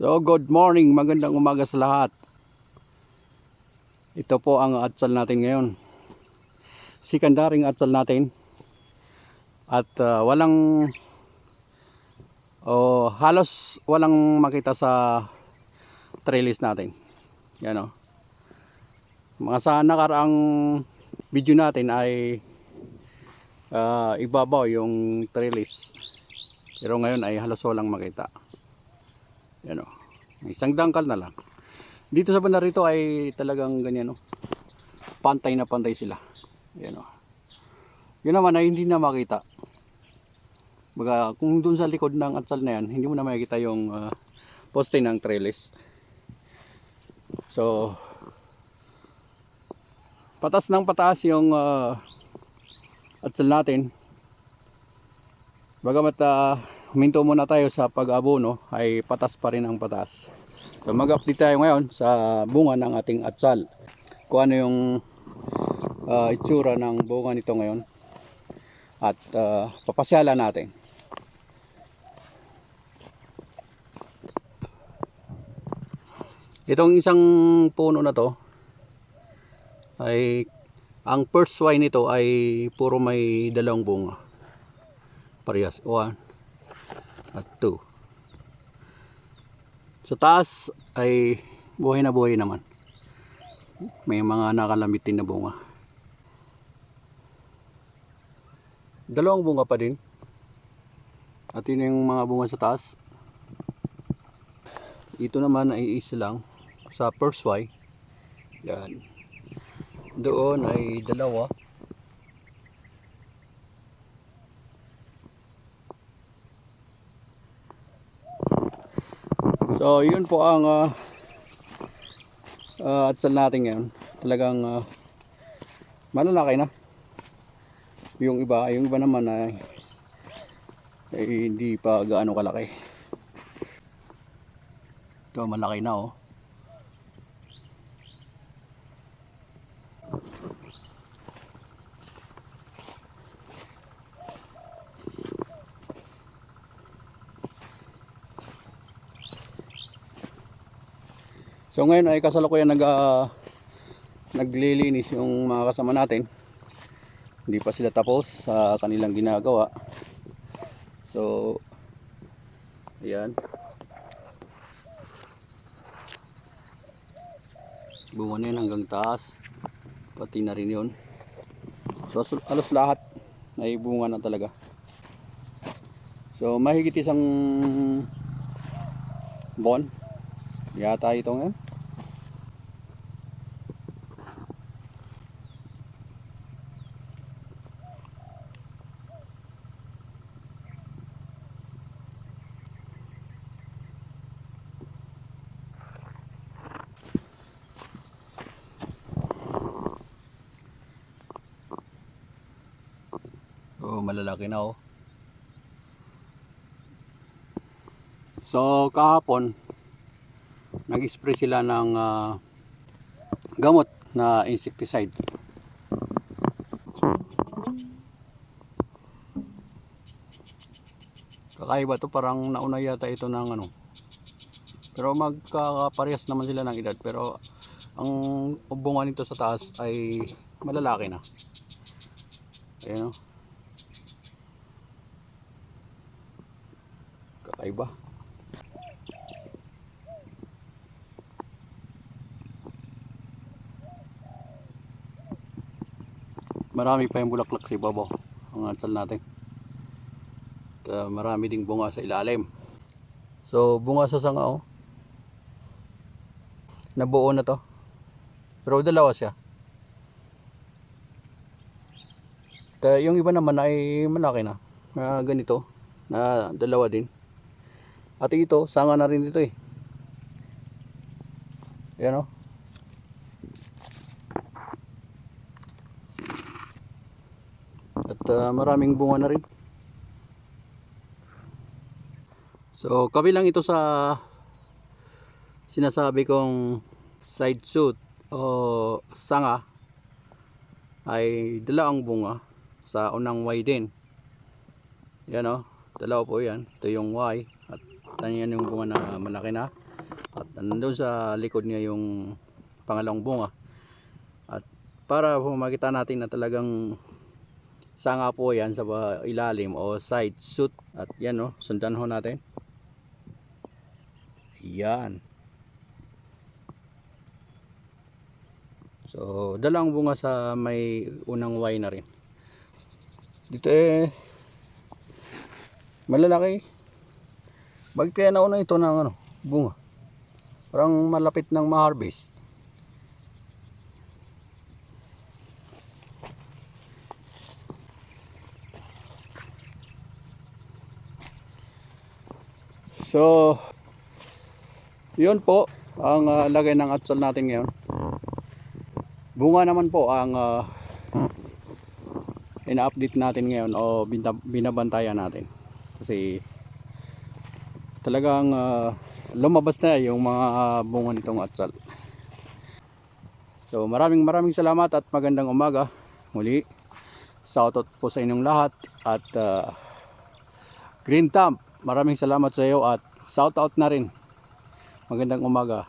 So, good morning. Magandang umaga sa lahat. Ito po ang atsal natin ngayon. Sikandaring atsal natin. At uh, walang oh, halos walang makita sa trellis natin. Yan o. Mga sa nakaraang video natin ay uh, ibabaw yung trellis. Pero ngayon ay halos walang makita. Yan o. Isang dangkal na lang. Dito sa banda rito ay talagang ganyan o. Pantay na pantay sila. Yan o. Yun naman ay hindi na makita. Baga, kung dun sa likod ng atsal na yan, hindi mo na makikita yung ah, poste ng trellis. So, patas ng pataas yung ah, atsal natin. Bagamat uh, huminto muna tayo sa pag-abono ay patas pa rin ang patas. So mag-update tayo ngayon sa bunga ng ating atsal. Kung ano yung ah, itsura ng bunga nito ngayon. At ah, papasyalan natin. Itong isang puno na to ay ang first Y nito ay puro may dalawang bunga. Parehas. One at 2. Sa taas ay buhay na buhay naman. May mga nakalamitin na bunga. Dalawang bunga pa din. At yun yung mga bunga sa taas. Ito naman ay isa lang sa first Y. Yan. Doon ay dalawa. So, yun po ang uh, uh, atsal natin ngayon. Talagang uh, malalaki na. Yung iba, yung iba naman ay, ay hindi pa gaano kalaki. Ito, malaki na oh. So ngayon ay kasalukuyan nag ah, naglilinis yung mga kasama natin. Hindi pa sila tapos sa kanilang ginagawa. So ayan. Bunga na hanggang taas. Pati na rin yun. So alos lahat ay bunga na talaga. So mahigit isang buwan Yata ito ngayon. Oh, malalaki na oh. So kahapon nag-spray sila ng ah, gamot na insecticide. Kakaiba to parang nauna yata ito ng ano. Pero magkakaparehas naman sila ng edad pero ang bunga nito sa taas ay malalaki na. Ayan o. Kakaiba. marami pa yung bulaklak sa ibabaw ang atsal natin. At uh, marami ding bunga sa ilalim. So bunga sa sanga oh. Nabuo na to. Pero dalawa siya. At yung iba naman ay malaki na. Na ganito na dalawa din at ito sanga na rin ito eh yan oh At uh, maraming bunga na rin. So, kabilang ito sa sinasabi kong side shoot o sanga ay dalawang bunga sa unang Y din. Yan o, dalawa po yan. Ito yung Y at yan yung bunga na malaki na. At nandun sa likod niya yung pangalawang bunga. At para po makita natin na talagang sanga po yan sa ilalim o side shoot. At yan o, sundan ho natin. Yan. So, dalawang bunga sa may unang Y na rin. Dito eh, malalaki. Bakit kaya nauna ito ng ano, bunga? Parang malapit ng ma-harvest. So, yun po ang ah, lagay ng atsal natin ngayon. Bunga naman po ang ah, ina-update natin ngayon o binabantayan natin. Kasi talagang ah, lumabas na yung mga bunga nitong atsal. So maraming maraming salamat at magandang umaga. Muli, shoutout po sa inyong lahat at ah, Green Thumb, maraming salamat sa iyo at shoutout na rin. Magandang umaga.